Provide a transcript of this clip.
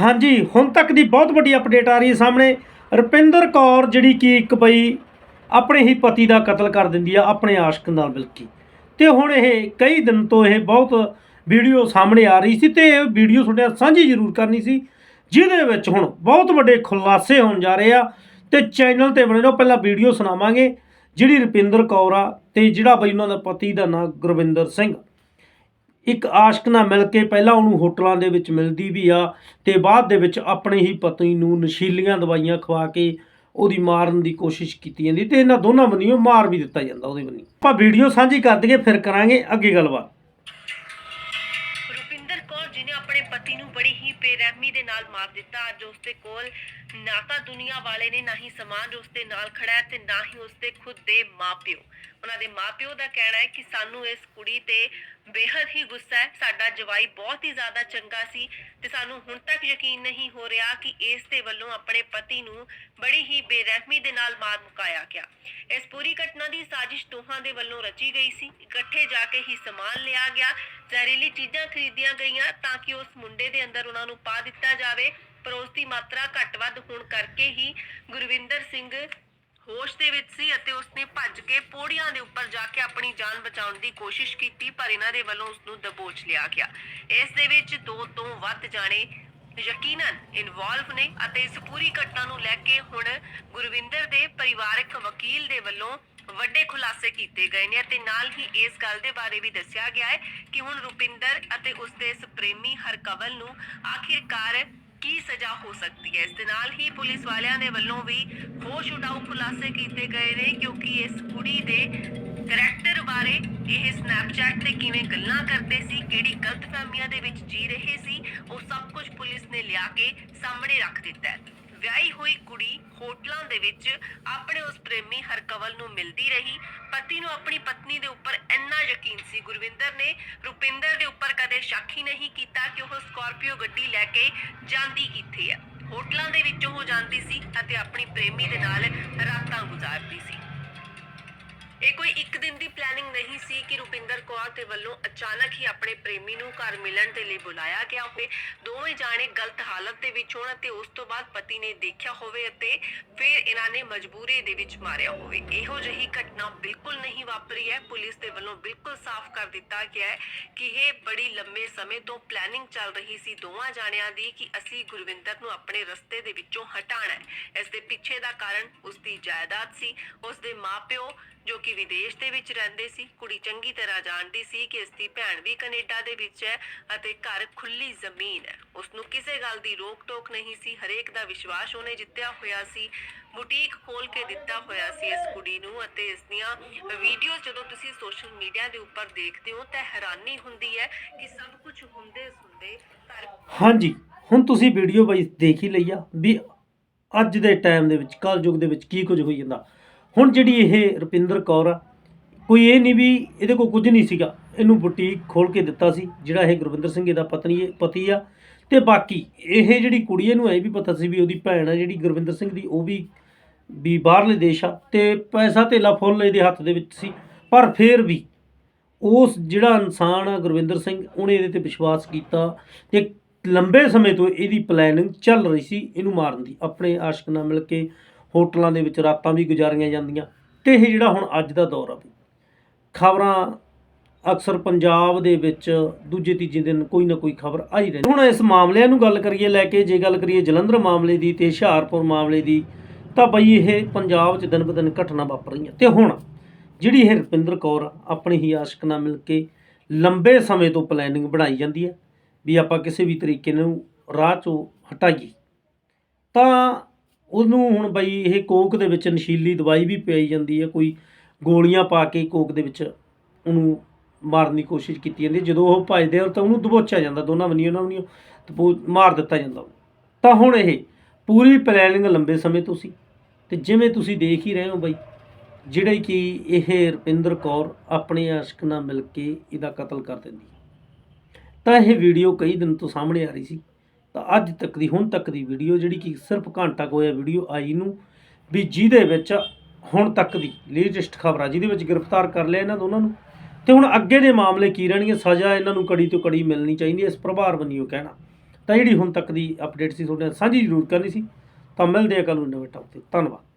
ਹਾਂਜੀ, ਹੁਣ ਤੱਕ ਦੀ ਬਹੁਤ ਵੱਡੀ ਅਪਡੇਟ ਆ ਰਹੀ ਹੈ ਸਾਹਮਣੇ। ਰੁਪਿੰਦਰ ਕੌਰ ਜਿਹੜੀ ਕਿ ਇੱਕ ਬਈ ਆਪਣੇ ਹੀ ਪਤੀ ਦਾ ਕਤਲ ਕਰ ਦਿੰਦੀ ਆ, ਆਪਣੇ ਆਸ਼ਕ ਨਾਲ ਮਿਲ ਕੇ ਤੇ ਹੁਣ ਇਹ ਕਈ ਦਿਨ ਤੋਂ ਇਹ ਬਹੁਤ ਵੀਡੀਓ ਸਾਹਮਣੇ ਆ ਰਹੀ ਸੀ ਤੇ ਇਹ ਵੀਡੀਓ ਤੁਹਾਡੇ ਨਾਲ ਸਾਂਝੀ ਜ਼ਰੂਰ ਕਰਨੀ ਸੀ, ਜਿਹਦੇ ਵਿੱਚ ਹੁਣ ਬਹੁਤ ਵੱਡੇ ਖੁਲਾਸੇ ਹੋਣ ਜਾ ਰਹੇ ਆ। ਤੇ ਚੈਨਲ ਤੇ ਬਣੇ ਰਹੋ, ਪਹਿਲਾਂ ਵੀਡੀਓ ਸੁਣਾਵਾਂਗੇ, ਜਿਹੜੀ ਰੁਪਿੰਦਰ ਕੌਰ ਆ ਤੇ ਜਿਹੜਾ ਬਈ ਉਹਨਾਂ ਦਾ ਪਤੀ ਦਾ ਨਾਮ ਗੁਰਵਿੰਦਰ ਸਿੰਘ। ਇੱਕ ਆਸ਼ਕ ਨਾਲ ਮਿਲ ਕੇ ਪਹਿਲਾਂ ਉਹਨੂੰ ਹੋਟਲਾਂ ਦੇ ਵਿੱਚ ਮਿਲਦੀ ਵੀ ਆ ਤੇ ਬਾਅਦ ਦੇ ਵਿੱਚ ਆਪਣੇ ਹੀ ਪਤੀ ਨੂੰ ਨਸ਼ੀਲੀਆਂ ਦਵਾਈਆਂ ਖਵਾ ਕੇ ਉਹਦੀ ਮਾਰਨ ਦੀ ਕੋਸ਼ਿਸ਼ ਕੀਤੀ ਜਾਂਦੀ ਤੇ ਇਹਨਾਂ ਦੋਨਾਂ ਬੰਨਿਓ ਮਾਰ ਵੀ ਦਿੱਤਾ ਜਾਂਦਾ ਉਹਦੇ ਬੰਨੀ ਆਪਾਂ ਵੀਡੀਓ ਸਾਂਝੀ ਕਰ ਦਈਏ, ਫਿਰ ਕਰਾਂਗੇ ਅੱਗੇ ਗੱਲਬਾਤ। ਰੁਪਿੰਦਰ ਕੌਰ ਜਿਨੇ ਆਪਣੇ ਪਤੀ ਨੂੰ ਬੜੀ ਹੀ ਬੇਰਹਿਮੀ ਦੇ ਨਾਲ ਮਾਰ ਦਿੱਤਾ। ਅੱਜ ਉਸਦੇ ਕੋਲ ਨਾ ਤਾਂ ਦੁਨੀਆ ਵਾਲੇ ਨੇ, ਨਾ ਹੀ ਸਮਾਜ ਉਸਦੇ ਨਾਲ ਖੜਾ ਹੈ ਤੇ ਨਾ ਹੀ ਉਸਦੇ ਖੁਦ ਦੇ ਮਾਪਿਓ। ਉਹਨਾਂ ਦੇ ਮਾਪਿਓ ਦਾ ਕਹਿਣਾ ਹੈ ਕਿ ਸਾਨੂੰ ਇਸ ਕੁੜੀ ਤੇ ਬੇਹੱਦ ਹੀ ਗੁੱਸਾ ਹੈ। ਸਾਡਾ ਜਵਾਈ ਬਹੁਤ ਹੀ ਜ਼ਿਆਦਾ ਚੰਗਾ ਸੀ ਤੇ ਸਾਨੂੰ ਹੁਣ ਤੱਕ ਯਕੀਨ ਨਹੀਂ ਹੋ ਰਿਹਾ ਕਿ ਇਸ ਦੇ ਵੱਲੋਂ ਆਪਣੇ ਪਤੀ ਨੂੰ ਬੜੀ ਹੀ ਬੇਰਹਿਮੀ ਦੇ ਨਾਲ ਮਾਰ ਮੁਕਾਇਆ ਗਿਆ। ਇਸ ਪੂਰੀ ਘਟਨਾ ਦੀ ਸਾਜ਼ਿਸ਼ ਦੋਹਾਂ ਦੇ ਵੱਲੋਂ ਰਚੀ ਗਈ ਸੀ। ਇਕੱਠੇ ਜਾ ਕੇ ਹੀ ਸਮਾਨ ਲਿਆ ਗਿਆ। ਜ਼ਹਿਰੀਲੀ ਚੀਜ਼ਾਂ ਖਰੀਦੀਆਂ ਗਈਆਂ ਤਾਂ ਕਿ ਉਸ ਮੁੰਡੇ ਦੇ ਅੰਦਰ ਉਹਨਾਂ ਨੂੰ ਪਾ ਦਿੱਤਾ ਜਾਵੇ। ਪਰ ਉਸ ਦੀ ਮਾਤਰਾ ਘੱਟ ਵੱਧ ਹੋਣ ਕਰਕੇ ਹੀ ਗੁਰਵਿੰਦਰ ਸਿੰਘ ਹੋਸ਼ ਦੇ ਵਿੱਚ ਸੀ ਅਤੇ ਉਸਨੇ ਭੱਜ ਕੇ ਪੌੜੀਆਂ ਦੇ ਉੱਪਰ ਜਾ ਕੇ ਆਪਣੀ ਜਾਨ ਬਚਾਉਣ ਦੀ ਕੋਸ਼ਿਸ਼ ਕੀਤੀ, ਪਰ ਇਹਨਾਂ ਦੇ ਵੱਲੋਂ ਉਸ ਨੂੰ ਦਬੋਚ ਲਿਆ ਗਿਆ। ਇਸ ਦੇ ਵਿੱਚ ਦੋ ਤੋਂ ਵੱਧ ਜਾਣੇ ਯਕੀਨਨ ਇਨਵੋਲਵ ਨੇ ਅਤੇ ਇਸ ਪੂਰੀ ਘਟਨਾ ਨੂੰ ਲੈ ਕੇ ਹੁਣ ਗੁਰਵਿੰਦਰ ਦੇ ਪਰਿਵਾਰਕ ਵਕੀਲ ਦੇ ਵੱਲੋਂ ਵੱਡੇ ਖੁਲਾਸੇ ਕੀਤੇ ਗਏ ਨੇ ਅਤੇ ਨਾਲ ਹੀ ਇਸ ਗੱਲ ਦੇ ਬਾਰੇ ਵੀ ਦੱਸਿਆ ਗਿਆ ਹੈ ਕਿ ਹੁਣ ਰੁਪਿੰਦਰ ਅਤੇ ਉਸਦੇ ਇਸ ਪ੍ਰੇਮੀ ਹਰਕਵਲ ਨੂੰ ਆਖਿਰਕਾਰ ਕੀ ਸਜ਼ਾ ਹੋ ਸਕਦੀ ਹੈ? ਇਸ ਦੇ ਨਾਲ ਹੀ ਪੁਲਿਸ ਵਾਲਿਆਂ ਦੇ ਵੱਲੋਂ ਵੀ ਹੋਸ਼ ਉਡਾਊ ਖੁਲਾਸੇ ਕੀਤੇ ਗਏ ਨੇ, ਕਿਉਂਕਿ ਇਸ ਕੁੜੀ ਦੇ ਕਰੈਕਟਰ ਬਾਰੇ ਇਹ ਸਨੈਪਚੈਟ ਤੇ ਕਿਵੇਂ ਗੱਲਾਂ ਕਰਦੇ ਸੀ, ਕਿਹੜੀ ਗਲਤਫਹਿਮੀਆਂ ਦੇ ਵਿੱਚ ਜੀ ਰਹੇ ਸੀ, ਉਹ ਸਭ ਕੁਝ ਪੁਲਿਸ ਨੇ ਲਿਆ ਕੇ ਸਾਹਮਣੇ ਰੱਖ ਦਿੱਤਾ ਹੈ। ਵਿਆਹੀ ਹੋਈ ਕੁੜੀ ਹੋਟਲਾਂ ਦੇ ਵਿੱਚ ਆਪਣੇ ਉਸ ਪ੍ਰੇਮੀ ਹਰਕਵਲ ਨੂੰ ਮਿਲਦੀ ਰਹੀ। ਪਤੀ ਨੂੰ ਆਪਣੀ ਪਤਨੀ ਦੇ ਉੱਪਰ ਇੰਨਾ ਯਕੀਨ ਸੀ। ਗੁਰਵਿੰਦਰ ਨੇ ਰੁਪਿੰਦਰ ਦੇ ਉੱਪਰ ਕਦੇ ਸ਼ੱਕ ਹੀ ਨਹੀਂ ਕੀਤਾ ਕਿ ਉਹ ਸਕਾਰਪੀਓ ਗੱਡੀ ਲੈ ਕੇ ਜਾਂਦੀ ਕਿੱਥੇ ਹੈ ਹੋਟਲਾਂ ਦੇ ਵਿੱਚ ਉਹ ਜਾਂਦੀ ਸੀ ਅਤੇ ਆਪਣੀ ਪ੍ਰੇਮੀ ਦੇ ਨਾਲ ਰਾਤਾਂ ਗੁਜ਼ਾਰਦੀ ਸੀ। ਇਹ ਕੋਈ ਇੱਕ ਦਿਨ ਦੀ ਪਲੈਨਿੰਗ ਨਹੀਂ ਸੀ ਕਿ ਰੁਪਿੰਦਰ ਕੌਰ ਦੇ ਵੱਲੋਂ ਅਚਾਨਕ ਹੀ ਆਪਣੇ ਪ੍ਰੇਮੀ ਨੂੰ ਘਰ ਮਿਲਣ ਦੇ ਲਈ ਬੁਲਾਇਆ ਗਿਆ ਹੋਵੇ। ਦੋਵੇਂ ਜਾਣੇ ਗਲਤ ਹਾਲਤ ਦੇ ਵਿੱਚ ਹੋਣ ਅਤੇ ਉਸ ਤੋਂ ਬਾਅਦ ਪਤੀ ਨੇ ਦੇਖਿਆ ਹੋਵੇ ਅਤੇ ਫਿਰ ਇਹਨਾਂ ਨੇ ਮਜਬੂਰੀ ਦੇ ਵਿੱਚ ਮਾਰਿਆ ਹੋਵੇ। ਇਹੋ ਜਿਹੀ ਘਟਨਾ ਬਿਲਕੁਲ ਨਹੀਂ ਵਾਪਰੀ ਹੈ। ਪੁਲਿਸ ਦੇ ਵੱਲੋਂ ਬਿਲਕੁਲ ਸਾਫ਼ ਕਰ ਦਿੱਤਾ ਗਿਆ ਹੈ ਕਿ ਇਹ ਬੜੀ ਲੰਮੇ ਸਮੇਂ ਤੋਂ ਪਲੈਨਿੰਗ ਚੱਲ ਰਹੀ ਸੀ ਦੋਵਾਂ ਜਾਣਿਆਂ ਦੀ ਕਿ ਅਸੀਂ ਗੁਰਵਿੰਦਰ ਨੂੰ ਆਪਣੇ ਰਸਤੇ ਦੇ ਵਿੱਚੋਂ ਹਟਾਉਣਾ ਹੈ। ਇਸ ਦੇ ਪਿੱਛੇ ਦਾ ਕਾਰਨ ਉਸ ਦੀ ਜਾਇਦਾਦ ਸੀ। ਉਸ ਦੇ ਮਾਪਿਓ ਜੋ ਕਿ ਵਿਦੇਸ਼ ਦੇ ਵਿੱਚ ਰਹਿੰਦੇ ਸੀ। ਕੁੜੀ ਚੰਗੀ ਤਰ੍ਹਾਂ ਜਾਣਦੀ ਸੀ ਕਿ ਇਸ ਦੀ ਭੈਣ ਵੀ ਕੈਨੇਡਾ ਦੇ ਵਿੱਚ ਹੈ ਅਤੇ ਘਰ ਖੁੱਲੀ ਜ਼ਮੀਨ ਹੈ। ਉਸ ਨੂੰ ਕਿਸੇ ਗੱਲ ਦੀ ਰੋਕ ਟੋਕ ਨਹੀਂ ਸੀ। ਹਰੇਕ ਦਾ ਵਿਸ਼ਵਾਸ ਉਹਨੇ ਜਿੱਤਿਆ ਹੋਇਆ ਸੀ। ਬੁਟੀਕ ਖੋਲ ਕੇ ਦਿੱਤਾ ਹੋਇਆ ਸੀ ਇਸ ਕੁੜੀ ਨੂੰ ਅਤੇ ਇਸ ਦੀਆਂ ਵੀਡੀਓ ਜਦੋਂ ਤੁਸੀਂ ਸੋਸ਼ਲ ਮੀਡੀਆ ਦੇ ਉੱਪਰ ਦੇਖਦੇ ਹੋ ਤਾਂ ਹੈਰਾਨੀ ਹੁੰਦੀ ਹੈ ਕਿ ਸਭ ਕੁਝ ਹੁੰਦੇ ਸੁਣਦੇ ਹਾਂਜੀ, ਹੁਣ ਤੁਸੀਂ ਵੀਡੀਓ ਬਈ ਦੇਖ ਹੀ ਲਈ ਆ ਵੀ ਅੱਜ ਦੇ ਟਾਈਮ ਦੇ ਵਿੱਚ ਕਲਯੁਗ ਦੇ ਵਿੱਚ ਕੀ ਕੁਝ ਹੋਈ ਜਾਂਦਾ। ਹੁਣ ਜਿਹੜੀ ਇਹ ਰੁਪਿੰਦਰ ਕੌਰ ਆ, ਕੋਈ ਇਹ ਨਹੀਂ ਵੀ ਇਹਦੇ ਕੋਲ ਕੁਝ ਨਹੀਂ ਸੀਗਾ। ਇਹਨੂੰ ਬੁਟੀਕ ਖੋਲ ਕੇ ਦਿੱਤਾ ਸੀ, ਜਿਹੜਾ ਇਹ ਗੁਰਵਿੰਦਰ ਸਿੰਘ ਇਹਦਾ ਪਤਨੀ, ਪਤੀ ਆ। ਤੇ ਬਾਕੀ ਇਹ ਜਿਹੜੀ ਕੁੜੀ ਇਹਨੂੰ ਇਹ ਵੀ ਪਤਾ ਸੀ ਵੀ ਉਹਦੀ ਭੈਣ ਆ, ਜਿਹੜੀ ਗੁਰਵਿੰਦਰ ਸਿੰਘ ਦੀ, ਉਹ ਵੀ ਵੀ ਬਾਹਰਲੇ ਦੇਸ਼ ਆ। ਤੇ ਪੈਸਾ ਧੇਲਾ ਫੁੱਲ ਇਹਦੇ ਹੱਥ ਦੇ ਵਿੱਚ ਸੀ। ਪਰ ਫਿਰ ਵੀ ਉਸ ਜਿਹੜਾ ਇਨਸਾਨ ਆ, ਗੁਰਵਿੰਦਰ ਸਿੰਘ, ਉਹਨੇ ਇਹਦੇ ਤੇ ਵਿਸ਼ਵਾਸ ਕੀਤਾ ਤੇ ਲੰਬੇ ਸਮੇਂ ਤੋਂ ਇਹਦੀ ਪਲੈਨਿੰਗ ਚੱਲ ਰਹੀ ਸੀ, ਇਹਨੂੰ ਮਾਰਨ ਦੀ, ਆਪਣੇ ਆਸ਼ਕ ਨਾਲ ਮਿਲ ਕੇ। ਹੋਟਲਾਂ ਦੇ ਵਿੱਚ ਰਾਤਾਂ ਵੀ ਗੁਜ਼ਾਰੀਆਂ ਜਾਂਦੀਆਂ। ਤੇ ਇਹ ਜਿਹੜਾ ਹੁਣ ਅੱਜ ਦਾ ਦੌਰ ਆ ਵੀ ਖਬਰਾਂ ਅਕਸਰ ਪੰਜਾਬ ਦੇ ਵਿੱਚ ਦੂਜੇ ਤੀਜੇ ਦਿਨ ਕੋਈ ਨਾ ਕੋਈ ਖਬਰ ਆਈ ਰਹਿੰਦੀ। ਹੁਣ ਇਸ ਮਾਮਲਿਆਂ ਨੂੰ ਗੱਲ ਕਰੀਏ ਲੈ ਕੇ ਜੇ ਗੱਲ ਕਰੀਏ ਜਲੰਧਰ ਮਾਮਲੇ ਦੀ ਤੇ ਹੁਸ਼ਿਆਰਪੁਰ ਮਾਮਲੇ ਦੀ ਤਾਂ ਬਈ ਇਹ ਪੰਜਾਬ 'ਚ ਦਿਨ ਬ ਦਿਨ ਘਟਨਾ ਵਾਪਰ ਰਹੀਆਂ। ਤੇ ਹੁਣ ਜਿਹੜੀ ਇਹ ਰੁਪਿੰਦਰ ਕੌਰ ਆ, ਆਪਣੀ ਹੀ ਆਸ਼ਕ ਨਾਲ ਮਿਲ ਕੇ ਲੰਬੇ ਸਮੇਂ ਤੋਂ ਪਲੈਨਿੰਗ ਬਣਾਈ ਜਾਂਦੀ ਹੈ ਵੀ ਆਪਾਂ ਕਿਸੇ ਵੀ ਤਰੀਕੇ ਨੂੰ ਰਾਹ 'ਚੋਂ ਹਟਾਈਏ। ਤਾਂ ਉਹਨੂੰ ਹੁਣ ਬਈ ਇਹ ਕੋਕ ਦੇ ਵਿੱਚ ਨਸ਼ੀਲੀ ਦਵਾਈ ਵੀ ਪਿਆਈ ਜਾਂਦੀ ਹੈ, ਕੋਈ ਗੋਲੀਆਂ ਪਾ ਕੇ ਕੋਕ ਦੇ ਵਿੱਚ ਉਹਨੂੰ ਮਾਰਨ ਦੀ ਕੋਸ਼ਿਸ਼ ਕੀਤੀ ਜਾਂਦੀ ਜਦੋਂ ਉਹ ਭੱਜਦੇ ਆ ਤਾਂ ਉਹਨੂੰ ਦਬੋਚਿਆ ਜਾਂਦਾ, ਦੋਨਾਂ ਬੰਨੀਆਂ, ਉਹਨਾਂ ਨੂੰ ਦਬੋ ਮਾਰ ਦਿੱਤਾ ਜਾਂਦਾ ਤਾਂ ਹੁਣ ਇਹ ਪੂਰੀ ਪਲੈਨਿੰਗ ਲੰਬੇ ਸਮੇਂ ਤੋਂ ਸੀ ਤੇ ਜਿਵੇਂ ਤੁਸੀਂ ਦੇਖ ਹੀ ਰਹੇ ਹੋ ਬਈ, ਜਿਹੜੇ ਕਿ ਇਹ ਰਪਿੰਦਰ ਕੌਰ ਆਪਣੇ ਆਸ਼ਕ ਨਾਲ ਮਿਲ ਕੇ ਇਹਦਾ ਕਤਲ ਕਰ ਦਿੰਦੀ ਤਾਂ ਇਹ ਵੀਡੀਓ ਕਈ ਦਿਨ ਤੋਂ ਸਾਹਮਣੇ ਆ ਰਹੀ ਸੀ। ਤਾਂ ਅੱਜ ਤੱਕ ਦੀ, ਹੁਣ ਤੱਕ ਦੀ ਵੀਡੀਓ ਜਿਹੜੀ ਕਿ ਸਿਰਫ ਘੰਟਾ ਕੁ ਹੋਇਆ ਵੀਡੀਓ ਆਈ ਨੂੰ, ਵੀ ਜਿਹਦੇ ਵਿੱਚ ਹੁਣ ਤੱਕ ਦੀ ਲੇਟੈਸਟ ਖਬਰ ਆ ਜਿਹਦੇ ਵਿੱਚ ਗ੍ਰਿਫਤਾਰ ਕਰ ਲਿਆ ਇਹਨਾਂ ਦੋਨਾਂ ਨੂੰ, ਤੇ ਹੁਣ ਅੱਗੇ ਦੇ ਮਾਮਲੇ ਕੀ ਰਹਿਣਗੇ, ਸਜ਼ਾ ਇਹਨਾਂ ਨੂੰ ਕੜੀ ਤੋਂ ਕੜੀ ਮਿਲਣੀ ਚਾਹੀਦੀ ਹੈ, ਇਸ ਪ੍ਰਭਾਰ ਬੰਨਿਓ ਕਹਿਣਾ। ਤਾਂ ਜਿਹੜੀ ਹੁਣ ਤੱਕ ਦੀ ਅਪਡੇਟ ਸੀ, ਤੁਹਾਡੇ ਨਾਲ ਸਾਂਝੀ ਜ਼ਰੂਰ ਕਰਨੀ ਸੀ। ਤਾਂ ਮਿਲਦੇ ਆ ਕੱਲ੍ਹ ਨੂੰ ਨਵੇਂ ਟੌਪ ਤੇ। ਧੰਨਵਾਦ।